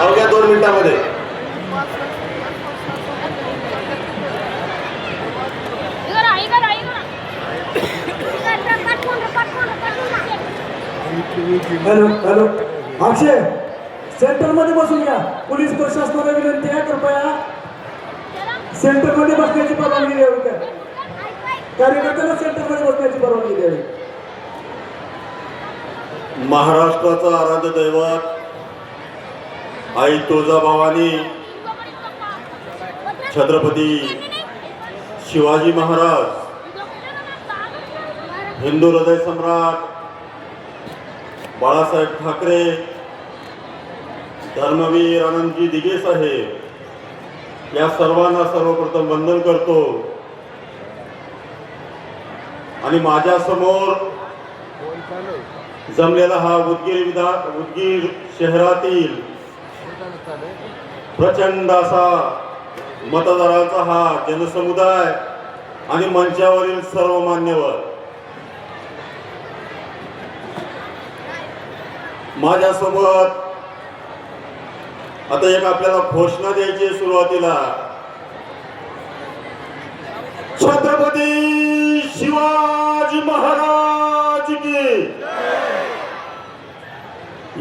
अवघ्या दोन मिनिटामध्ये. Hello hello. अक्षय सेंटरमध्ये बसून घ्या. पोलीस प्रशासनाला विनंती आहे कृपया. सेंटरमध्ये बसण्याची परवानगी द्यावी का? कार्यकर्त्याला सेंटरमध्ये बसण्याची परवानगी द्यावी. महाराष्ट्राचं आराध्य दैवत आई तुळजाभवानी छत्रपती शिवाजी महाराज हिंदू हृदय सम्राट बाळासाहेब ठाकरे धर्मवीर आनंदजी दिगे साहेब या सर्वांना सर्वप्रथम वंदन करतो. आणि माझ्यासमोर जमलेला हा उदगीर विधा उदगीर शहरातील प्रचंड असा मतदारांचा हा जनसमुदाय आणि मंचावरील सर्व मान्यवर माझ्यासोबत आता एक आपल्याला घोषणा द्यायची सुरुवातीला. छत्रपती शिवाजी महाराज की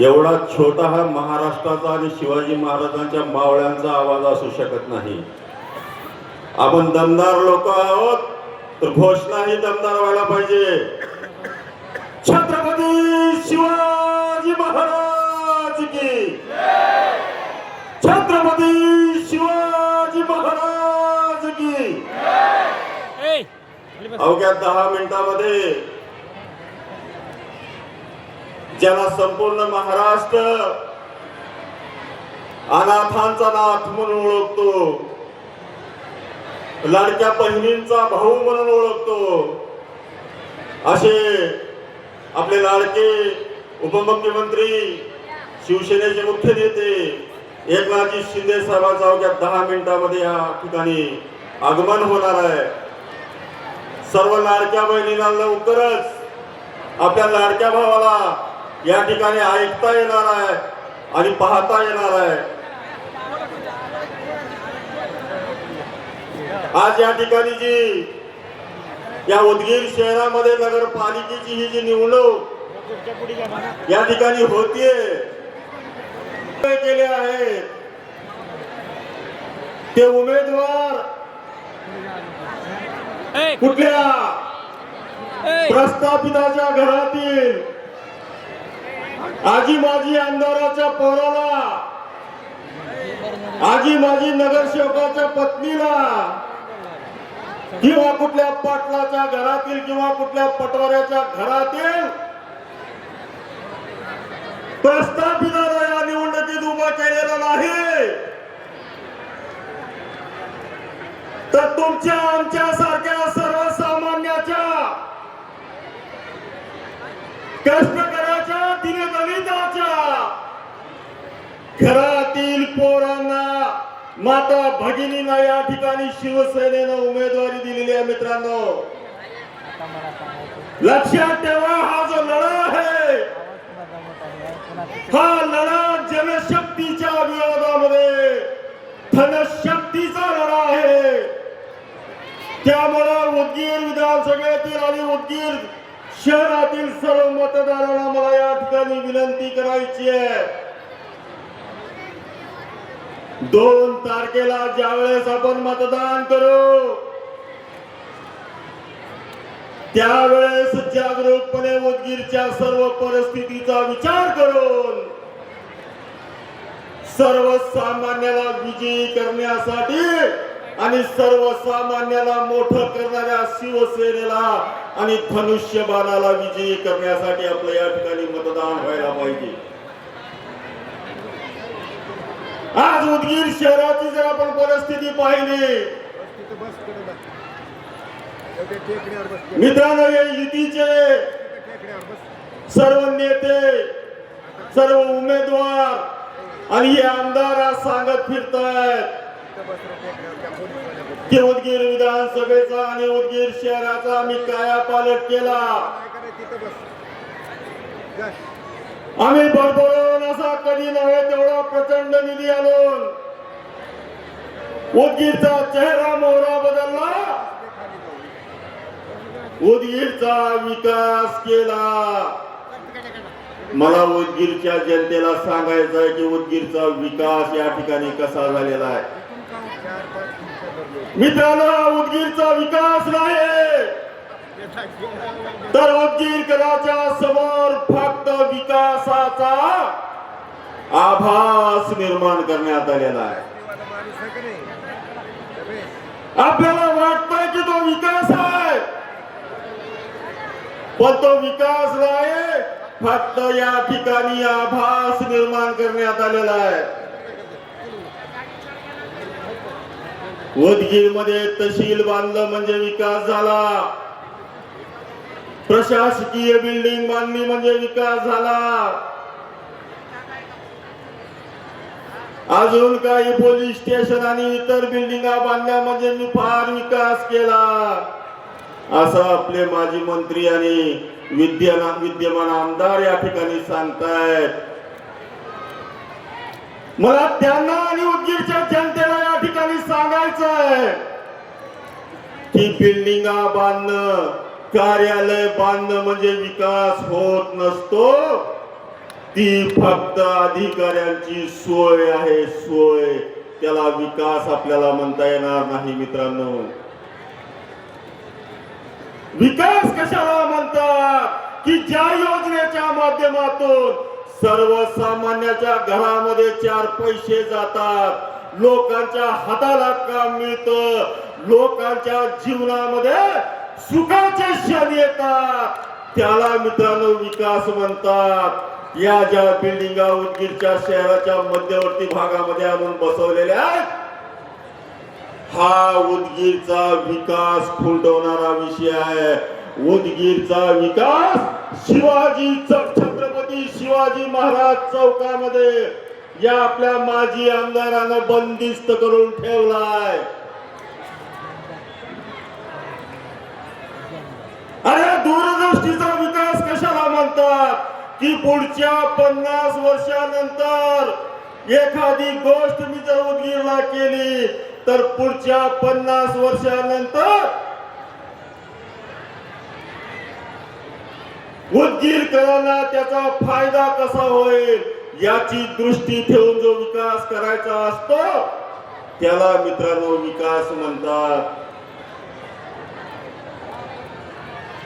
एवढा छोटा हा महाराष्ट्राचा आणि शिवाजी महाराजांच्या मावळ्यांचा आवाज असू शकत नाही. आपण दमदार लोक आहोत तर घोषणा ही दमदार व्हायला पाहिजे. छत्रपती शिवाजी महाराज की छत्रपती शिवाजी महाराज की अवघ्या दहा मिनिटामध्ये ज्याला संपूर्ण महाराष्ट्र अनाथांचा नाथ म्हणून ओळखतो लाडक्या बहिणींचा भाऊ म्हणून ओळखतो असे आपले लाडके उपमुख्यमंत्री शिवसेनेचे मुख्य नेते एकनाथजी शिंदे साहेबांचा अवघ्या दहा मिनिटामध्ये या ठिकाणी आगमन होणार आहे. सर्व लाडक्या बहिणींना लवकरच आपल्या लाडक्या भावाला या ठिकाणी ऐकता येणार आहे आणि पाहता येणार आहे. आज या ठिकाणी जी या उदगीर शहरामध्ये नगरपालिकेची ही जी निवडणूक या ठिकाणी होतीये. केले आहेत. ते उमेदवार कुठल्या? प्रस्थापिताच्या घरातील. आजी माजी आमदाराच्या पोराला आजी माजी नगरसेवकाच्या पत्नीला किंवा कुठल्या पाटलाच्या घरातील किंवा कुठल्या पटवाऱ्याच्या घरातील प्रस्थापिताला या निवडणुकीत उभा केलेला नाही. तर तुमच्या आमच्या सारख्या सर्वसामान्याच्या कष्ट माता भगिनींना या ठिकाणी शिवसेनेनं उमेदवारी दिलेली आहे मित्रांनो. लक्षात ठेवा हा जो लढा आहे हा लढा जनशक्तीच्या विरोधामध्ये धनशक्तीचा लढा आहे. त्यामुळे उदगीर विधानसभेतील आणि उदगीर शहरातील सर्व मतदारांना मला या ठिकाणी विनंती करायची आहे. दोन तारखेला ज्यावेळेस आपण मतदान करू त्यावेळेस जागरूकपणे उदगीरच्या सर्व परिस्थितीचा विचार करून सर्वसामान्याला विजयी करण्यासाठी आणि सर्वसामान्याला मोठं करणाऱ्या शिवसेनेला आणि धनुष्यबाणाला विजयी करण्यासाठी आपलं या ठिकाणी मतदान व्हायला पाहिजे. आज उदगीर शहराची जर आपण परिस्थिती पाहिली मित्रांनो हे युतीचे सर्व नेते सर्व उमेदवार आणि हे आमदार आज सांगत फिरतायत की उदगीर विधानसभेचा आणि उदगीर शहराचा आम्ही कायापालट केला. आम्ही बडबडून असा कधी नव्हे तेवढा प्रचंड निधी आणून उदगीरचा चेहरा मोहरा बदलला. उदगीरचा विकास केला. मला उदगीरच्या जनतेला सांगायचं आहे की उदगीरचा विकास या ठिकाणी कसा झालेला आहे. मित्रांनो उदगीरचा विकास नाही. तर उदगीरकराच्या समोर फक्त विकासाचा आभास निर्माण करण्यात आलेला आहे. आपल्याला वाटतंय की तो विकास आहे. पण तो विकास नाही फक्त या ठिकाणी आभास निर्माण करण्यात आलेला आहे. उदगीरमध्ये तहसील बांधलं म्हणजे विकास झाला. प्रशासकीय बिल्डिंग बांधली म्हणजे विकास झाला. अजून काही पोलीस स्टेशन आणि इतर बिल्डिंगा बांधल्या म्हणजे मी फार विकास केला. असं आपले माजी मंत्री आणि विद्यमान विद्यमान आमदार या ठिकाणी सांगतायत. मला त्यांना आणि उदगीरच्या जनतेला या ठिकाणी सांगायचं आहे की बिल्डिंगा बांधणं कार्यालय बांधणं म्हणजे विकास होत नसतो. ती फक्त अधिकाऱ्यांची सोय आहे सोय. त्याला विकास आपल्याला म्हणता येणार नाही मित्रांनो. विकास कशाला म्हणतात? की ज्या योजनेच्या माध्यमातून सर्वसामान्याच्या घरामध्ये चार पैसे जातात. लोकांच्या हाताला काम मिळतं. लोकांच्या जीवनामध्ये सुखाचे क्षण येतात. त्याला मित्रांनो विकास म्हणतात. या ज्या बिल्डिंगा उदगीरच्या शहराच्या मध्यवर्ती भागामध्ये आणून बसवलेल्या आहेत हा उदगीरचा विकास खुंटवणारा विषय आहे. उदगीरचा विकास शिवाजी छत्रपती शिवाजी महाराज चौकामध्ये या आपल्या माजी आमदारानं बंदिस्त करून ठेवलाय अरे दूरदृष्टीचा विकास कशाला म्हणतात की पुढच्या पन्नास वर्षानंतर एखादी गोष्ट मी जर उदगीरला केली तर पुढच्या पन्नास वर्षानंतर उदगीरकरांना त्याचा फायदा कसा होईल याची दृष्टी ठेवून जो विकास करायचा असतो त्याला मित्रांनो विकास म्हणतात.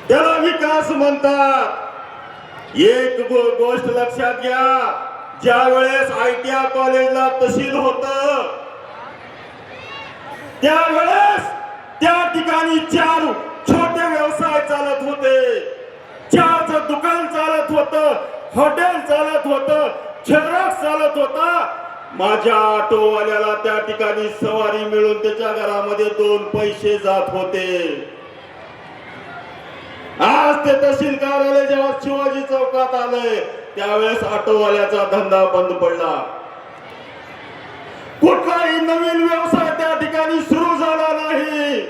त्याला विकास म्हणतात. एक गोष्ट लक्षात घ्या. ज्या वेळेस आय टी आय कॉलेजला तहसील होत त्यावेळेस त्या ठिकाणी चार छोटे व्यवसाय चालत होते. चहाच दुकान चालत होत हॉटेल चालत होत झेरॉक्स चालत होता. माझ्या ऑटोवाल्याला त्या ठिकाणी सवारी मिळून त्याच्या घरामध्ये दोन पैसे जात होते. आज ते तहसील कार्यालय जेव्हा शिवाजी चौकात आलंय त्यावेळेस ऑटोवाल्याचा धंदा बंद पडला. कुठलाही नवीन व्यवसाय त्या ठिकाणी सुरू झाला नाही.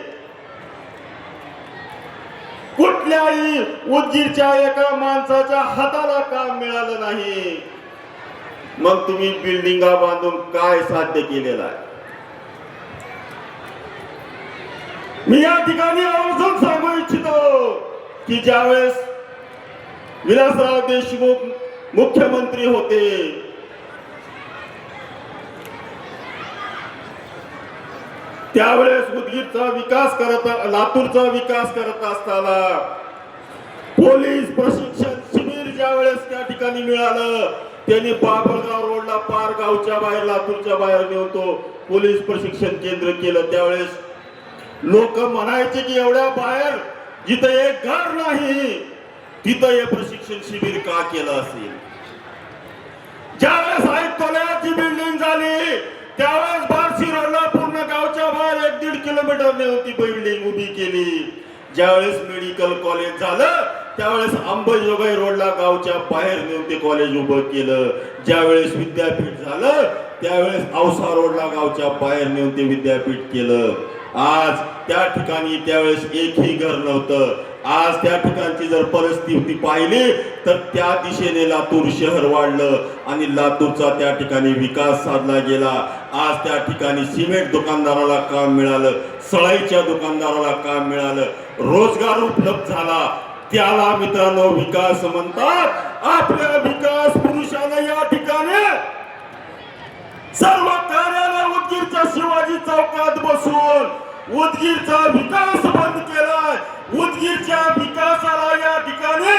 कुठल्याही उदगीरच्या एका माणसाच्या हाताला काम मिळालं नाही. मग तुम्ही बिल्डिंगा बांधून काय साध्य केलेलं आहे? मी या ठिकाणी आवर्जून सांगू इच्छितो. की ज्यावेळेस विलासराव देशमुख मुख्यमंत्री होते त्यावेळेस उदगीरचा विकास करत लातूरचा विकास करत असताना पोलीस प्रशिक्षण शिबिर ज्यावेळेस त्या ठिकाणी मिळालं त्यांनी बाबळगाव रोडला पार गावच्या बाहेर लातूरच्या बाहेर नेऊन तो पोलीस प्रशिक्षण केंद्र केलं. त्यावेळेस लोक म्हणायचे की एवढ्या बाहेर जिथे एक घर नाही. तिथं हे प्रशिक्षण शिबिर का केलं असेल? ज्यावेळेस आयुक्तालयाची बिल्डिंग झाली त्यावेळेस बार्शी रोडला पूर्ण गावच्या बाहेर एक दीड किलोमीटर नेऊन बिल्डिंग उभी केली. ज्यावेळेस मेडिकल कॉलेज झालं त्यावेळेस अंबेजोगाई रोडला गावच्या बाहेर नेऊन ते कॉलेज उभं केलं. ज्यावेळेस विद्यापीठ झालं त्यावेळेस औसा रोडला गावच्या बाहेर नेऊन ते विद्यापीठ केलं. आज त्या ठिकाणी त्यावेळेस एकही घर नव्हतं. आज त्या ठिकाणची जर परिस्थिती पाहिली तर त्या दिशेने लातूर शहर वाढलं आणि लातूरचा त्या ठिकाणी विकास साधला गेला. आज त्या ठिकाणी सिमेंट दुकानदाराला काम मिळालं सळाईच्या दुकानदाराला काम मिळालं. रोजगार उपलब्ध झाला. त्याला मित्रांनो विकास म्हणतात. आपल्या विकास पुरुषाला या ठिकाणी सर्व कार्य उदगीरच्या शिवाजी चौकात बसून उदगीरचा विकास बंद केलाय. उदगीरच्या विकासाला या ठिकाणी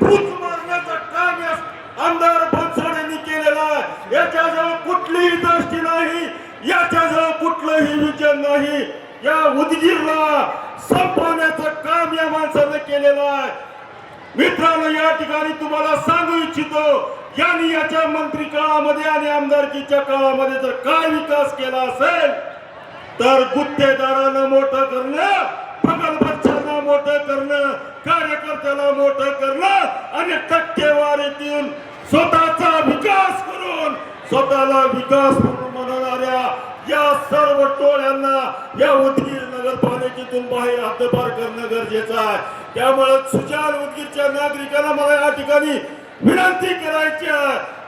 भूत मारण्याचं काम या आमदार बनसोडेंनी केलेलं आहे. याच्याजवळ कुठलीही दृष्टी नाही याच्याजवळ कुठलंही विजन नाही. या उदगीरला संपवण्याचं काम या माणसानं केलेलं आहे. मित्रांनो या ठिकाणी तुम्हाला सांगू इच्छितो यांनी याच्या मंत्री काळामध्ये आणि आमदारकीच्या काळामध्ये जर काय विकास केला असेल तर गुत्तेदारांना मोठं करणं प्रगल्भच्छांना मोठं करणं कार्यकर्त्याला मोठं करणं आणि टक्केवारीतून स्वतःचा विकास करून स्वतःला विकास म्हणून म्हणणाऱ्या या सर्व टोळ्यांना या उदगीर नगरपालिकेतून बाहेर हद्दपार करणं गरजेचं आहे. त्यामुळे सुजान उदगीरच्या नागरिकांना मला या ठिकाणी विनंती करायची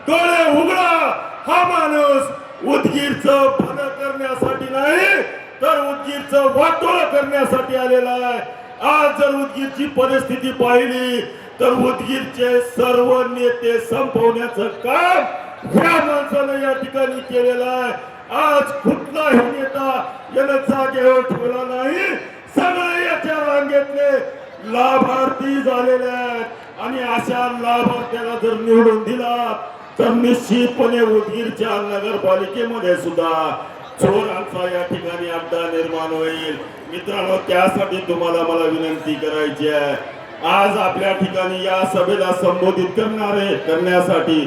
डोळे उघडा. हा माणूस उदगीरच भलं करण्यासाठी नाही तर उदगीरच वाटोळ करण्यासाठी आलेला आहे. आज जर उदगीरची परिस्थिती पाहिली तर उदगीरचे सर्व नेते संपवण्याचं काम ह्या माणसानं या ठिकाणी केलेलं आहे. आज कुठलाही नेता याला जागेवर ठेवला नाही. सगळे याच्या रांगेतले लाभार्थी झालेले आहेत. आणि अशा लाभार्थ्याला जर निवडून दिला तर निश्चितपणे उदगीरच्या नगरपालिकेमध्ये सुद्धा चोरांचा या ठिकाणी अड्डा निर्माण होईल. मित्रांनो त्यासाठी तुम्हाला मला विनंती करायची आहे. आज आपल्या ठिकाणी या सभेला संबोधित करणारे करण्यासाठी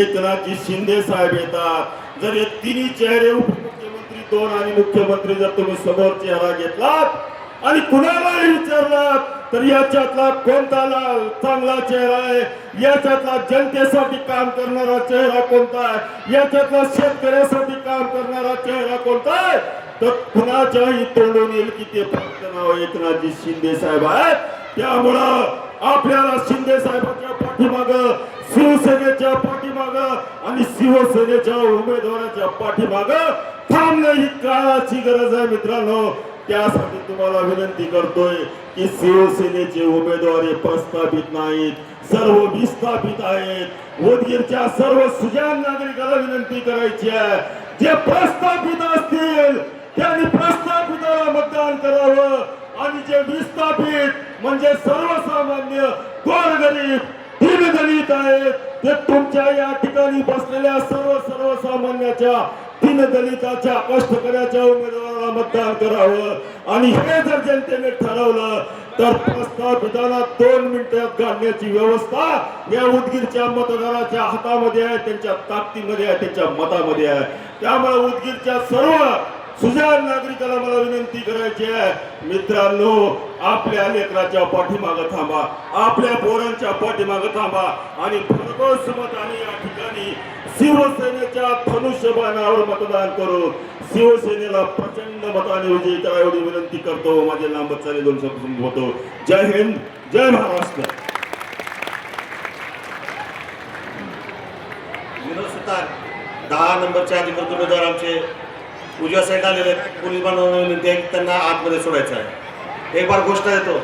एकनाथजी शिंदे साहेब येतात. जर हे तिन्ही चेहरे उपमुख्यमंत्री दोन आणि मुख्यमंत्री जर तुम्ही समोर चेहरा घेतलात आणि कुणालाही विचारलात तर याच्यातला कोणता चांगला चेहरा आहे? याच्यातला जनतेसाठी काम करणारा चेहरा कोणता आहे? याच्यातला शेतकऱ्यासाठी काम करणारा चेहरा कोणता आहे? तर कुणाच्याही तोंडून येईल की ते फक्त नाव एकनाथजी शिंदे साहेब आहेत. त्यामुळं आपल्याला शिंदे साहेबांच्या पाठीमाग शिवसेनेच्या पाठीमाग आणि शिवसेनेच्या उमेदवाराच्या पाठीमाग थांबणं ही काळाची गरज आहे मित्रांनो. त्यासाठी तुम्हाला विनंती करतोय की शिवसेनेचे उमेदवार हे प्रस्थापित नाहीत. सर्व विस्थापित आहेत. उदगीरच्या सर्व सुजान नागरिकाला विनंती करायची आहे. जे प्रस्थापित असतील त्यांनी प्रस्थापिताला मतदान करावं. आणि जे विस्थापित म्हणजे सर्वसामान्य गोरगरीब दीनदलित आहेत ते तुमच्या या ठिकाणी बसलेल्या सर्व सर्वसामान्याच्या तीन दलिताच्या कष्टकऱ्याच्या उमेदवाराला मतदान करावं. आणि हे जर जनतेने ठरवलं तर प्रस्तावितांना दोन मिनिटात घालण्याची व्यवस्था या उदगीरच्या मतदाराच्या हातामध्ये आहे त्यांच्या ताकदीमध्ये आहे त्यांच्या मतामध्ये आहे. त्यामुळे उदगीरच्या सर्व सुजाण नागरिकाला मला विनंती करायची आहे. मित्रांनो आपल्या लेकराच्या पाठीमागं थांबा. आपल्या पोरांच्या पाठीमागं थांबा. आणि भरघोस मताने या ठिकाणी शिवसेनेच्या धनुष्यबाणावर मतदान करून शिवसेनेला प्रचंड मताने विजयी करा एवढी विनंती करतो. माझे लांब चाले दोन शब्द जय हिंद जय महाराष्ट्र. विनोद सुतार दहा नंबरचे अधिकृत उमेदवार आमचे उजव्या साईड आलेले आहेत. पोलीस बांधवांना विनंती आहे की त्यांना आतमध्ये सोडायचं आहे. एक बार गोष्ट येतो